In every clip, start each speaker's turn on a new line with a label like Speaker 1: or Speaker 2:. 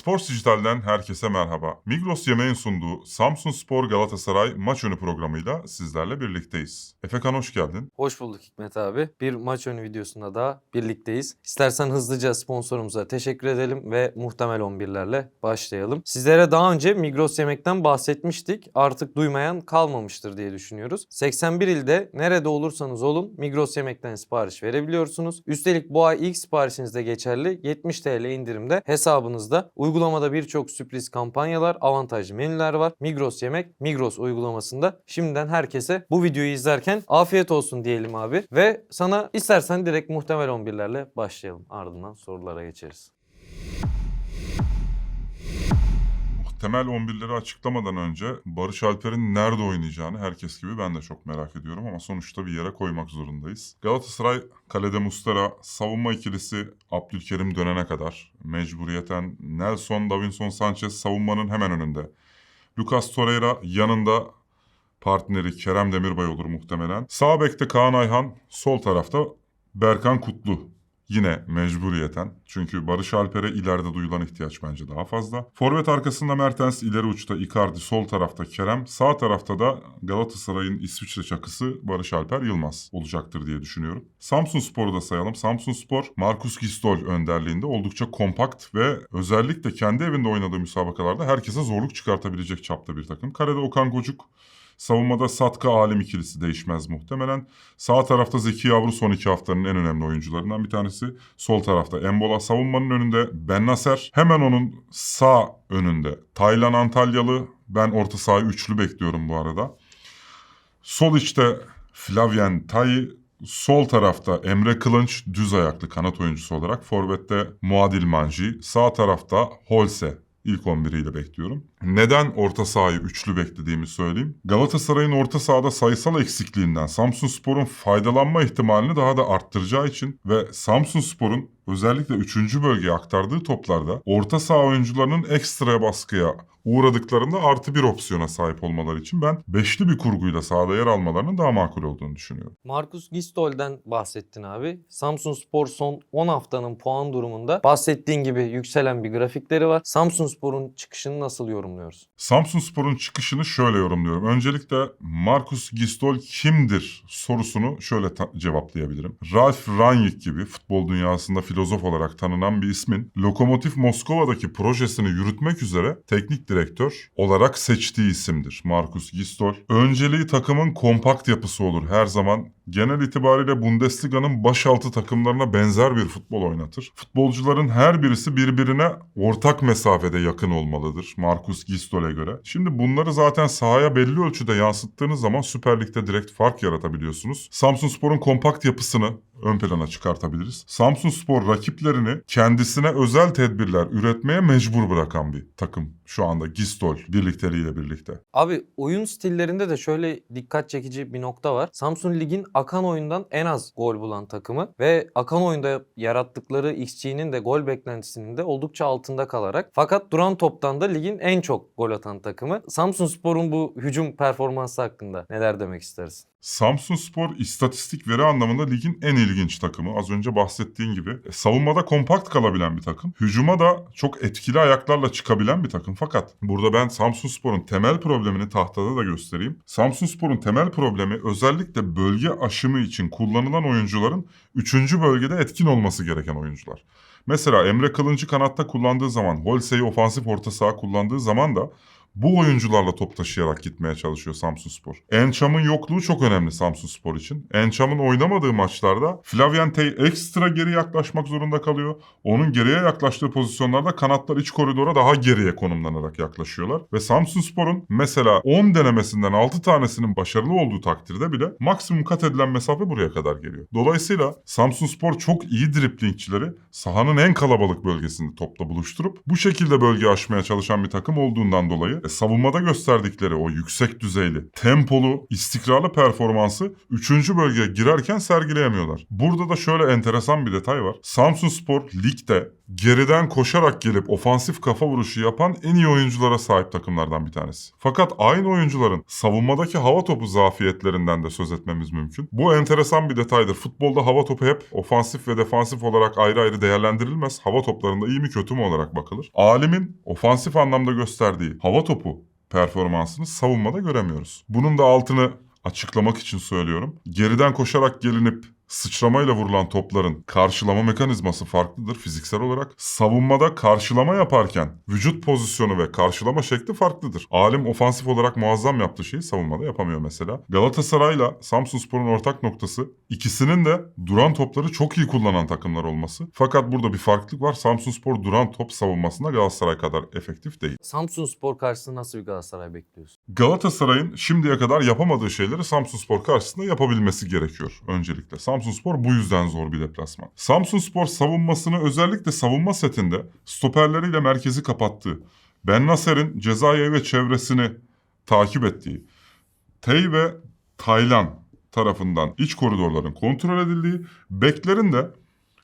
Speaker 1: Sports Dijital'den herkese merhaba. Migros Yemeğin sunduğu Samsun Spor Galatasaray maç önü programıyla sizlerle birlikteyiz. Efekan hoş geldin.
Speaker 2: Hoş bulduk Hikmet abi. Bir maç önü videosunda daha birlikteyiz. İstersen hızlıca sponsorumuza teşekkür edelim ve muhtemel 11'lerle başlayalım. Sizlere daha önce Migros Yemek'ten bahsetmiştik. Artık duymayan kalmamıştır diye düşünüyoruz. 81 ilde nerede olursanız olun Migros Yemek'ten sipariş verebiliyorsunuz. Üstelik bu ay ilk siparişinizde geçerli 70 TL indirimde hesabınızda. Uygulamada birçok sürpriz kampanyalar, avantajlı menüler var. Migros Yemek, Migros uygulamasında. Şimdiden herkese bu videoyu izlerken afiyet olsun diyelim abi. Ve sana istersen direkt muhtemel 11'lerle başlayalım. Ardından sorulara geçeriz.
Speaker 1: Muhtemel 11'leri açıklamadan önce Barış Alper'in nerede oynayacağını herkes gibi ben de çok merak ediyorum ama sonuçta bir yere koymak zorundayız. Galatasaray kalede Mustara, savunma ikilisi Abdülkerim dönene kadar mecburiyeten Nelson, Davinson Sanchez savunmanın hemen önünde. Lucas Torreira yanında partneri Kerem Demirbay olur muhtemelen. Sağ bekte Kaan Ayhan, sol tarafta Berkan Kutlu. Yine mecburiyeten. Çünkü Barış Alper'e ileride duyulan ihtiyaç bence daha fazla. Forvet arkasında Mertens, ileri uçta Icardi, sol tarafta Kerem, sağ tarafta da Galatasaray'ın İsviçre çakısı Barış Alper Yılmaz olacaktır diye düşünüyorum. Samsun Spor'u da sayalım. Samsun Spor, Markus Gistol önderliğinde oldukça kompakt ve özellikle kendi evinde oynadığı müsabakalarda herkese zorluk çıkartabilecek çapta bir takım. Kalede Okan Gocuk, Savunmada Satka Alim ikilisi değişmez muhtemelen. Sağ tarafta Zeki Yavru son iki haftanın en önemli oyuncularından bir tanesi. Sol tarafta Embola savunmanın önünde Ben Naser. Hemen onun sağ önünde Taylan Antalyalı. Ben orta sahayı üçlü bekliyorum bu arada. Sol içte Flavien Tay, Sol tarafta Emre Kılınç düz ayaklı kanat oyuncusu olarak. Forvet'te Muadil Manji. Sağ tarafta Holse ilk 11 ile bekliyorum. Neden orta sahayı üçlü beklediğimi söyleyeyim. Galatasaray'ın orta sahada sayısal eksikliğinden Samsun Spor'un faydalanma ihtimalini daha da arttıracağı için ve Samsun Spor'un özellikle 3. bölgeye aktardığı toplarda orta saha oyuncularının ekstra baskıya uğradıklarında artı bir opsiyona sahip olmaları için ben beşli bir kurguyla sahada yer almalarının daha makul olduğunu düşünüyorum.
Speaker 2: Markus Gistol'den bahsettin abi. Samsun Spor son 10 haftanın puan durumunda bahsettiğin gibi yükselen bir grafikleri var. Samsun Spor'un çıkışını nasıl yorumluyoruz?
Speaker 1: Samsun Spor'un çıkışını şöyle yorumluyorum. Öncelikle Markus Gistol kimdir sorusunu şöyle cevaplayabilirim. Ralf Rangnick gibi futbol dünyasında filozof olarak tanınan bir ismin Lokomotiv Moskova'daki projesini yürütmek üzere teknik direktör olarak seçtiği isimdir Markus Gistol. Önceliği takımın kompakt yapısı olur her zaman. Genel itibariyle Bundesliga'nın başaltı takımlarına benzer bir futbol oynatır. Futbolcuların her birisi birbirine ortak mesafede yakın olmalıdır Markus Gistol'e göre. Şimdi bunları zaten sahaya belli ölçüde yansıttığınız zaman Süper Lig'de direkt fark yaratabiliyorsunuz. Samsun Spor'un kompakt yapısını ön plana çıkartabiliriz. Samsun Spor rakiplerini kendisine özel tedbirler üretmeye mecbur bırakan bir takım şu anda Gistol birlikteliğiyle birlikte.
Speaker 2: Abi oyun stillerinde de şöyle dikkat çekici bir nokta var. Samsun Lig'in akan oyundan en az gol bulan takımı ve akan oyunda yarattıkları XG'nin de gol beklentisinin de oldukça altında kalarak fakat duran toptan da ligin en çok gol atan takımı. Samsun Spor'un bu hücum performansı hakkında neler demek istersin?
Speaker 1: Samsun Spor istatistik veri anlamında ligin en ilginç takımı. Az önce bahsettiğin gibi. E, savunmada kompakt kalabilen bir takım. Hücuma da çok etkili ayaklarla çıkabilen bir takım. Fakat burada ben Samsun Spor'un temel problemini tahtada da göstereyim. Samsun Spor'un temel problemi özellikle bölge aşımı için kullanılan oyuncuların 3. bölgede etkin olması gereken oyuncular. Mesela Emre Kılıncı kanatta kullandığı zaman, Holse'yi ofansif orta saha kullandığı zaman da bu oyuncularla top taşıyarak gitmeye çalışıyor Samsun Spor. Ençam'ın yokluğu çok önemli Samsun Spor için. Ençam'ın oynamadığı maçlarda Flavien Tay ekstra geri yaklaşmak zorunda kalıyor. Onun geriye yaklaştığı pozisyonlarda kanatlar iç koridora daha geriye konumlanarak yaklaşıyorlar. Ve Samsun Spor'un mesela 10 denemesinden 6 tanesinin başarılı olduğu takdirde bile maksimum kat edilen mesafe buraya kadar geliyor. Dolayısıyla Samsun Spor çok iyi driplingçileri sahanın en kalabalık bölgesinde topla buluşturup bu şekilde bölge aşmaya çalışan bir takım olduğundan dolayı savunmada gösterdikleri o yüksek düzeyli, tempolu, istikrarlı performansı 3. bölgeye girerken sergileyemiyorlar. Burada da şöyle enteresan bir detay var. Samsunspor ligde geriden koşarak gelip ofansif kafa vuruşu yapan en iyi oyunculara sahip takımlardan bir tanesi. Fakat aynı oyuncuların savunmadaki hava topu zafiyetlerinden de söz etmemiz mümkün. Bu enteresan bir detaydır. Futbolda hava topu hep ofansif ve defansif olarak ayrı ayrı değerlendirilmez. Hava toplarında iyi mi kötü mü olarak bakılır. Alim'in ofansif anlamda gösterdiği hava topu performansını savunmada göremiyoruz. Bunun da altını açıklamak için söylüyorum. Geriden koşarak gelinip sıçramayla vurulan topların karşılama mekanizması farklıdır fiziksel olarak. Savunmada karşılama yaparken vücut pozisyonu ve karşılama şekli farklıdır. Alim ofansif olarak muazzam yaptığı şeyi savunmada yapamıyor mesela. Galatasaray'la Samsunspor'un ortak noktası ikisinin de duran topları çok iyi kullanan takımlar olması. Fakat burada bir farklılık var. Samsunspor duran top savunmasında Galatasaray kadar efektif değil.
Speaker 2: Samsun Spor karşısında nasıl bir Galatasaray bekliyorsun?
Speaker 1: Galatasaray'ın şimdiye kadar yapamadığı şeyleri Samsunspor karşısında yapabilmesi gerekiyor öncelikle. Samsunspor bu yüzden zor bir deplasman. Samsunspor savunmasını özellikle savunma setinde stoperleriyle merkezi kapattığı, Ben Nasser'in Cezayir ve çevresini takip ettiği, Tey ve Taylan tarafından iç koridorların kontrol edildiği, beklerin de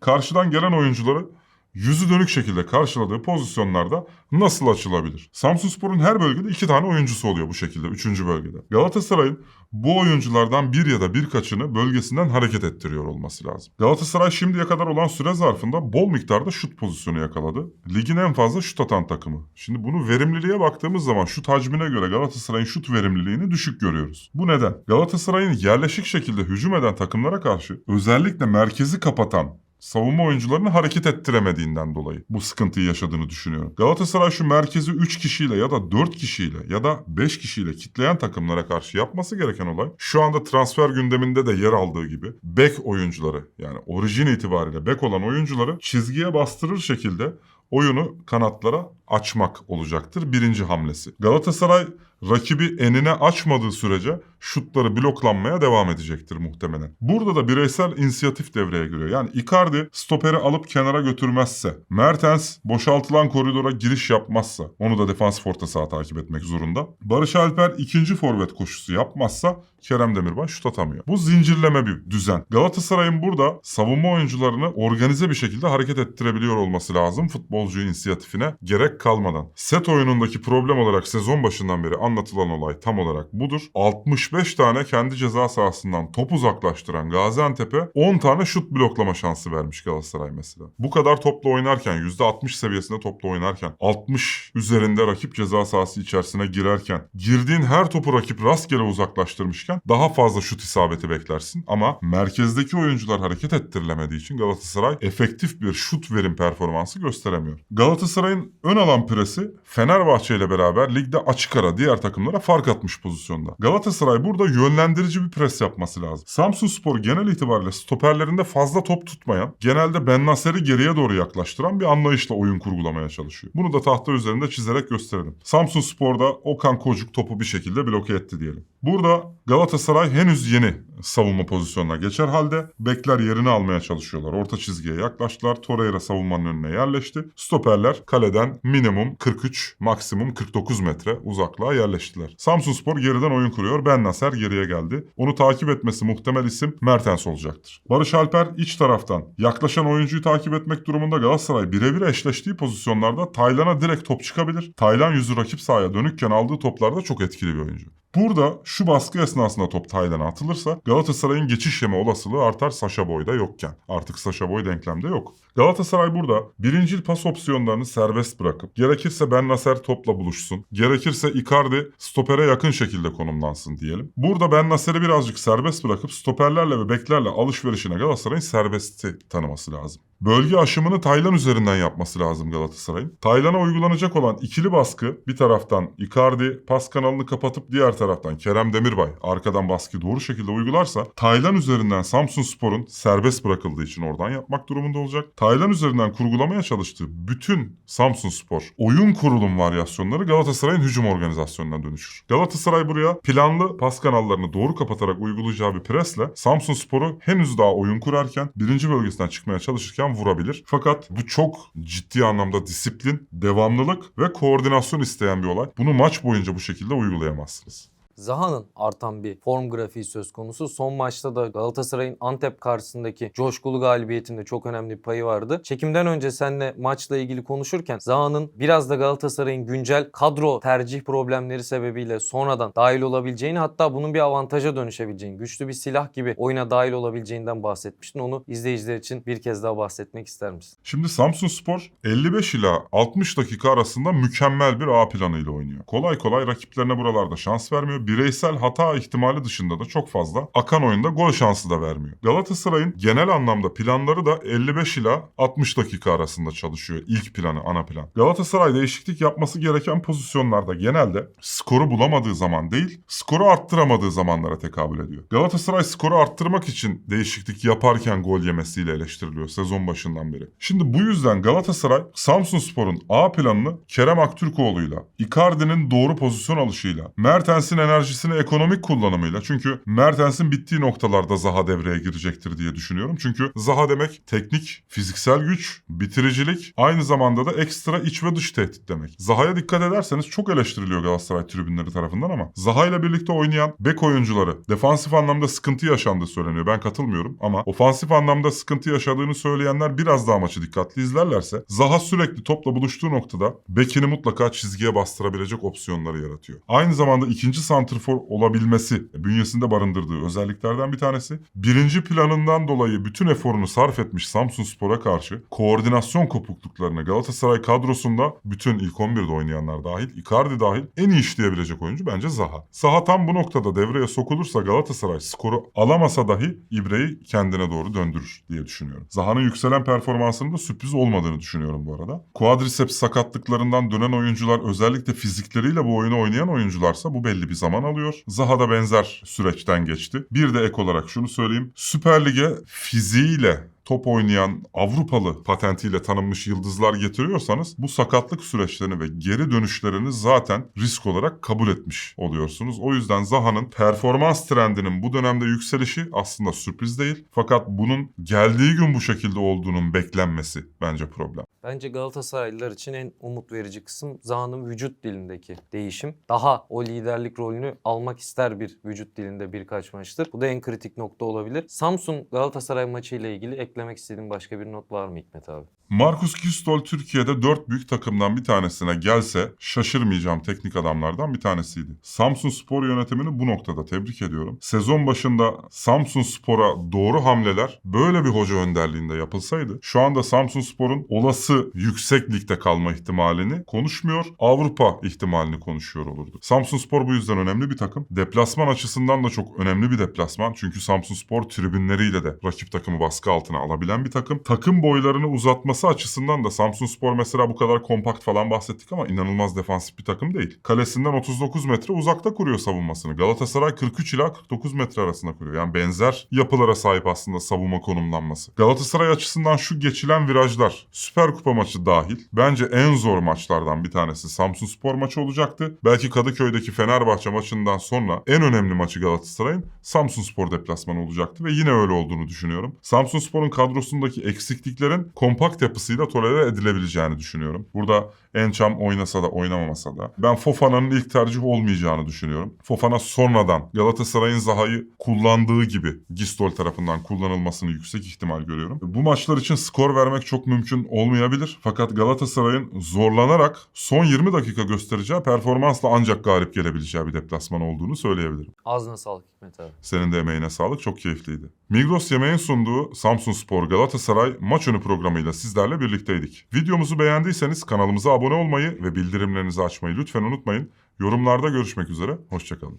Speaker 1: karşıdan gelen oyuncuları yüzü dönük şekilde karşıladığı pozisyonlarda nasıl açılabilir? Samsunspor'un her bölgede iki tane oyuncusu oluyor bu şekilde, üçüncü bölgede. Galatasaray'ın bu oyunculardan bir ya da birkaçını bölgesinden hareket ettiriyor olması lazım. Galatasaray şimdiye kadar olan süre zarfında bol miktarda şut pozisyonu yakaladı. Ligin en fazla şut atan takımı. Şimdi bunu verimliliğe baktığımız zaman şut hacmine göre Galatasaray'ın şut verimliliğini düşük görüyoruz. Bu neden? Galatasaray'ın yerleşik şekilde hücum eden takımlara karşı özellikle merkezi kapatan savunma oyuncularını hareket ettiremediğinden dolayı bu sıkıntıyı yaşadığını düşünüyorum. Galatasaray şu merkezi 3 kişiyle ya da 4 kişiyle ya da 5 kişiyle kitleyen takımlara karşı yapması gereken olay şu anda transfer gündeminde de yer aldığı gibi bek oyuncuları yani orijin itibariyle bek olan oyuncuları çizgiye bastırır şekilde oyunu kanatlara açmak olacaktır birinci hamlesi. Galatasaray rakibi enine açmadığı sürece şutları bloklanmaya devam edecektir muhtemelen. Burada da bireysel inisiyatif devreye giriyor. Yani Icardi stoperi alıp kenara götürmezse, Mertens boşaltılan koridora giriş yapmazsa, onu da defansif orta saha takip etmek zorunda. Barış Alper ikinci forvet koşusu yapmazsa Kerem Demirbay şut atamıyor. Bu zincirleme bir düzen. Galatasaray'ın burada savunma oyuncularını organize bir şekilde hareket ettirebiliyor olması lazım futbolcu inisiyatifine gerek kalmadan. Set oyunundaki problem olarak sezon başından beri anlatılan olay tam olarak budur. 65 tane kendi ceza sahasından top uzaklaştıran Gaziantep'e 10 tane şut bloklama şansı vermiş Galatasaray mesela. Bu kadar topla oynarken %60 seviyesinde topla oynarken 60 üzerinde rakip ceza sahası içerisine girerken girdiğin her topu rakip rastgele uzaklaştırmışken daha fazla şut isabeti beklersin ama merkezdeki oyuncular hareket ettirilemediği için Galatasaray efektif bir şut verim performansı gösteremiyor. Galatasaray'ın ön alan presi Fenerbahçe ile beraber ligde açık ara diğer takımlara fark atmış pozisyonda. Galatasaray burada yönlendirici bir pres yapması lazım. Samsunspor genel itibariyle stoperlerinde fazla top tutmayan, genelde Ben Nasser'i geriye doğru yaklaştıran bir anlayışla oyun kurgulamaya çalışıyor. Bunu da tahta üzerinde çizerek gösterelim. Samsunspor'da Okan Kocuk topu bir şekilde bloke etti diyelim. Burada Galatasaray henüz yeni savunma pozisyonuna geçer halde bekler yerini almaya çalışıyorlar. Orta çizgiye yaklaştılar. Torreira savunmanın önüne yerleşti. Stoperler kaleden minimum 43, maksimum 49 metre uzaklığa yerleştiler. Samsunspor geriden oyun kuruyor. Ben Nasser geriye geldi. Onu takip etmesi muhtemel isim Mertens olacaktır. Barış Alper iç taraftan yaklaşan oyuncuyu takip etmek durumunda Galatasaray birebir eşleştiği pozisyonlarda Taylan'a direkt top çıkabilir. Taylan yüzü rakip sahaya dönükken aldığı toplarda çok etkili bir oyuncu. Burada şu baskı esnasında top Taylan'a atılırsa Galatasaray'ın geçiş yeme olasılığı artar Saşa Boy'da yokken. Artık Saşa Boy denklemde yok. Galatasaray burada birincil pas opsiyonlarını serbest bırakıp gerekirse Ben Nasser topla buluşsun, gerekirse Icardi stopere yakın şekilde konumlansın diyelim. Burada Ben Nasser'i birazcık serbest bırakıp stoperlerle ve beklerle alışverişine Galatasaray'ın serbesti tanıması lazım. Bölge aşımını Taylan üzerinden yapması lazım Galatasaray'ın. Taylan'a uygulanacak olan ikili baskı bir taraftan Icardi pas kanalını kapatıp diğer taraftan Kerem Demirbay arkadan baskı doğru şekilde uygularsa Taylan üzerinden Samsunspor'un serbest bırakıldığı için oradan yapmak durumunda olacak. Taylan üzerinden kurgulamaya çalıştığı bütün Samsunspor oyun kurulum varyasyonları Galatasaray'ın hücum organizasyonuna dönüşür. Galatasaray buraya planlı pas kanallarını doğru kapatarak uygulayacağı bir presle Samsunspor'u henüz daha oyun kurarken birinci bölgesinden çıkmaya çalışırken yerden vurabilir. Fakat bu çok ciddi anlamda disiplin, devamlılık ve koordinasyon isteyen bir olay. Bunu maç boyunca bu şekilde uygulayamazsınız.
Speaker 2: Zaha'nın artan bir form grafiği söz konusu. Son maçta da Galatasaray'ın Antep karşısındaki coşkulu galibiyetinde çok önemli bir payı vardı. Çekimden önce seninle maçla ilgili konuşurken Zaha'nın biraz da Galatasaray'ın güncel kadro tercih problemleri sebebiyle sonradan dahil olabileceğini hatta bunun bir avantaja dönüşebileceğini, güçlü bir silah gibi oyuna dahil olabileceğinden bahsetmiştin. Onu izleyiciler için bir kez daha bahsetmek ister misin?
Speaker 1: Şimdi Samsun Spor 55 ila 60 dakika arasında mükemmel bir A planıyla oynuyor. Kolay kolay rakiplerine buralarda şans vermiyor. Bireysel hata ihtimali dışında da çok fazla akan oyunda gol şansı da vermiyor. Galatasaray'ın genel anlamda planları da 55 ila 60 dakika arasında çalışıyor. İlk planı, ana plan. Galatasaray değişiklik yapması gereken pozisyonlarda genelde skoru bulamadığı zaman değil, skoru arttıramadığı zamanlara tekabül ediyor. Galatasaray skoru arttırmak için değişiklik yaparken gol yemesiyle eleştiriliyor sezon başından beri. Şimdi bu yüzden Galatasaray Samsun Spor'un A planını Kerem Aktürkoğlu'yla, Icardi'nin doğru pozisyon alışıyla, Mertens'in enerjisini ekonomik kullanımıyla çünkü Mertens'in bittiği noktalarda Zaha devreye girecektir diye düşünüyorum. Çünkü Zaha demek teknik, fiziksel güç, bitiricilik, aynı zamanda da ekstra iç ve dış tehdit demek. Zaha'ya dikkat ederseniz çok eleştiriliyor Galatasaray tribünleri tarafından ama Zaha ile birlikte oynayan bek oyuncuları defansif anlamda sıkıntı yaşandığı söyleniyor. Ben katılmıyorum ama ofansif anlamda sıkıntı yaşadığını söyleyenler biraz daha maçı dikkatli izlerlerse Zaha sürekli topla buluştuğu noktada bekini mutlaka çizgiye bastırabilecek opsiyonları yaratıyor. Aynı zamanda ikinci santrfor olabilmesi bünyesinde barındırdığı özelliklerden bir tanesi. Birinci planından dolayı bütün eforunu sarf etmiş Samsun Spor'a karşı koordinasyon kopukluklarını Galatasaray kadrosunda bütün ilk 11'de oynayanlar dahil, Icardi dahil en iyi işleyebilecek oyuncu bence Zaha. Zaha tam bu noktada devreye sokulursa Galatasaray skoru alamasa dahi İbre'yi kendine doğru döndürür diye düşünüyorum. Zaha'nın yükselen performansının da sürpriz olmadığını düşünüyorum bu arada. Quadriceps sakatlıklarından dönen oyuncular özellikle fizikleriyle bu oyunu oynayan oyuncularsa bu belli bir zaman alıyor. Zaha da benzer süreçten geçti. Bir de ek olarak şunu söyleyeyim. Süper Lig'e fiziğiyle top oynayan Avrupalı patentiyle tanınmış yıldızlar getiriyorsanız bu sakatlık süreçlerini ve geri dönüşlerini zaten risk olarak kabul etmiş oluyorsunuz. O yüzden Zaha'nın performans trendinin bu dönemde yükselişi aslında sürpriz değil. Fakat bunun geldiği gün bu şekilde olduğunun beklenmesi bence problem.
Speaker 2: Bence Galatasaraylılar için en umut verici kısım Zaha'nın vücut dilindeki değişim. Daha o liderlik rolünü almak ister bir vücut dilinde birkaç maçtır. Bu da en kritik nokta olabilir. Samsun Galatasaray maçı ile ilgili eklemek istediğin başka bir not var mı Hikmet abi?
Speaker 1: Marcus Gistol Türkiye'de dört büyük takımdan bir tanesine gelse şaşırmayacağım teknik adamlardan bir tanesiydi. Samsun Spor yönetimini bu noktada tebrik ediyorum. Sezon başında Samsun Spor'a doğru hamleler böyle bir hoca önderliğinde yapılsaydı şu anda Samsun Spor'un olası yüksek ligde kalma ihtimalini konuşmuyor, Avrupa ihtimalini konuşuyor olurdu. Samsun Spor bu yüzden önemli bir takım. Deplasman açısından da çok önemli bir deplasman. Çünkü Samsun Spor tribünleriyle de rakip takımı baskı altına alabilen bir takım. Takım boylarını uzatması açısından da Samsun Spor mesela bu kadar kompakt falan bahsettik ama inanılmaz defansif bir takım değil. Kalesinden 39 metre uzakta kuruyor savunmasını. Galatasaray 43 ila 49 metre arasında kuruyor. Yani benzer yapılara sahip aslında savunma konumlanması. Galatasaray açısından şu geçilen virajlar Süper Kupa maçı dahil bence en zor maçlardan bir tanesi Samsun Spor maçı olacaktı. Belki Kadıköy'deki Fenerbahçe maçından sonra en önemli maçı Galatasaray'ın Samsun Spor deplasmanı olacaktı ve yine öyle olduğunu düşünüyorum. Samsun Spor'un kadrosundaki eksikliklerin kompakt yapısıyla tolere edilebileceğini düşünüyorum. Burada Encham oynasa da oynamamasa da. Ben Fofana'nın ilk tercih olmayacağını düşünüyorum. Fofana sonradan Galatasaray'ın Zaha'yı kullandığı gibi Gistol tarafından kullanılmasını yüksek ihtimal görüyorum. Bu maçlar için skor vermek çok mümkün olmayabilir. Fakat Galatasaray'ın zorlanarak son 20 dakika göstereceği performansla ancak galip gelebileceği bir deplasman olduğunu söyleyebilirim.
Speaker 2: Ağzına sağlık Hikmet abi.
Speaker 1: Senin de emeğine sağlık. Çok keyifliydi. Migros Yemeğin sunduğu Samsun Spor Galatasaray maç önü programıyla sizlerle birlikteydik. Videomuzu beğendiyseniz kanalımıza abone olmayı ve bildirimlerinizi açmayı lütfen unutmayın. Yorumlarda görüşmek üzere. Hoşçakalın.